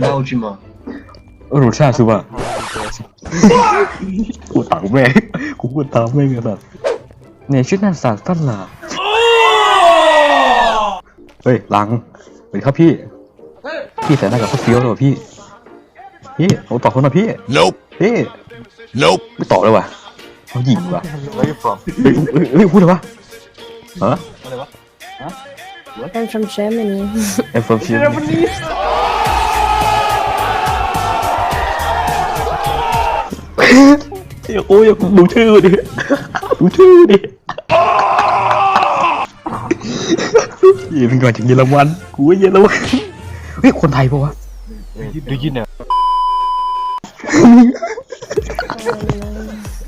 เล่าจริงมั้เออรสชาติสุบ้ากูตามแม่งกูกูตามแม่งไงแบบเนี่ยชุดนักนสกษาตั้นหลาเฮ้ยหลังเฮ้ยครับพี่ พี่ใส่หน้ากับพวาเฟี้ยวเลยว่พี่ พี่ผมต่อคนมะพี่ nope พี่ nope ไม่ต่อเลยว่ะเขาหยิบว่ะเฮ้ยเฮ้ยพูดอะไรวะฮะอะไรวะ I'm from Germany I'm from Germany โอ้ยดูชื่อดิดูชื่อดิยี่มันก่อนจากเยอรมันกูเยอรมันเฮ้ยคนไทยปะวะดูยินเนี่ย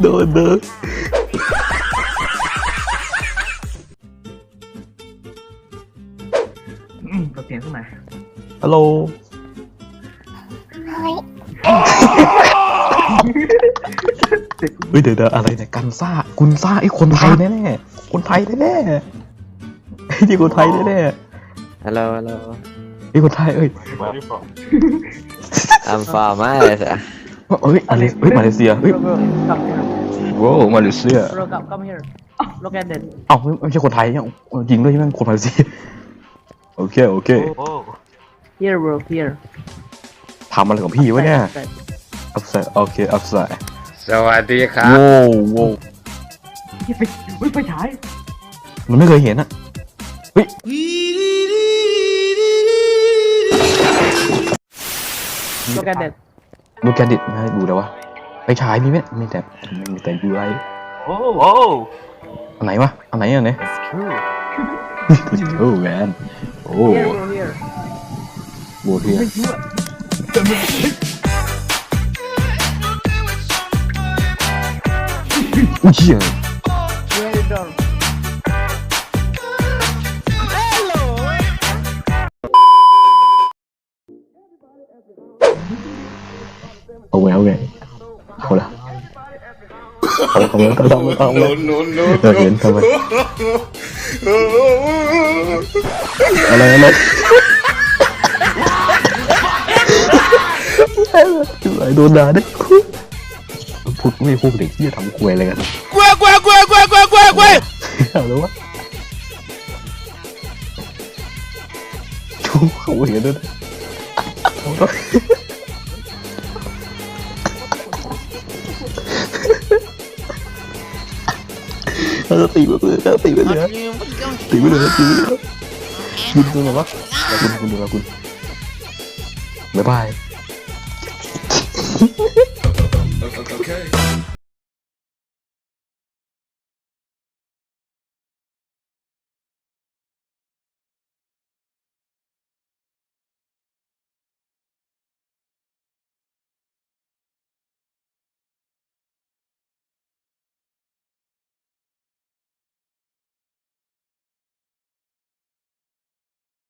โดนเด้อเปิดเสียงขึ้นมาฮัลโหล ฮ้ยเดี๋ยวเดี๋ยวอะไรเนี่ยกันซ่ากุนซ่าไอ้คนไทยแน่ๆคนไทยแน่ๆไอ้ที่คนไทยแน่ Hello, hello. ๆไอ้คนไทยเอ้ย Where you from？I'm from Malaysia. เอ้ยอะไรเฮ้ยมาเลเซียเฮ้ย Bro, bro, come here. ว้าวมาเลเซีย Bro, come, come here. Look at that. เอ้าไม่ไม่ใช่คนไทยเนี่ยจริงด้วยใช่ไหมคนมาเลเซียโอเคโอเค Oh，Here, bro, here. ทำอะไรของพี่วะเนี่ย Right. อัพไซด์โอเคอัพไซด์ สวัสดีครับ โว้วโว้วอุ้ยไปฉายมันไม่เคยเห็นอะเฮ้ย Look at that. ดูแกดิตมาดูแล้ววะไปฉายมีไหมมีแต่มีแต่ยูไล oh, oh. อันไหนวะอันไหนอันไหน It's true. โอ้แมนโอ้ Here, bro, here. โหเทียอุ้ยเหี้ย Where the door? เอาไว้เอาไว้เอาละเอาละเอาละเอาละเอาละ No, no, เออเห็นทำไมอะไรอะไรไอ้โดนด่าเนี่ยพูดไม่พูดเด็กที่จะทำควยอะไรกัน Quack, quack, quack, quack, quack, quack, quack. เอาแล้ววะชูเขาเห็นด้วยเอาแล้วเราจะตีไปเลยเราตีไปเลยตีไปเลยตีไปเลยคุณดูหน่อยวะแล้วคุณคุณดูแล้วคุณบ๊ายบาย Okay.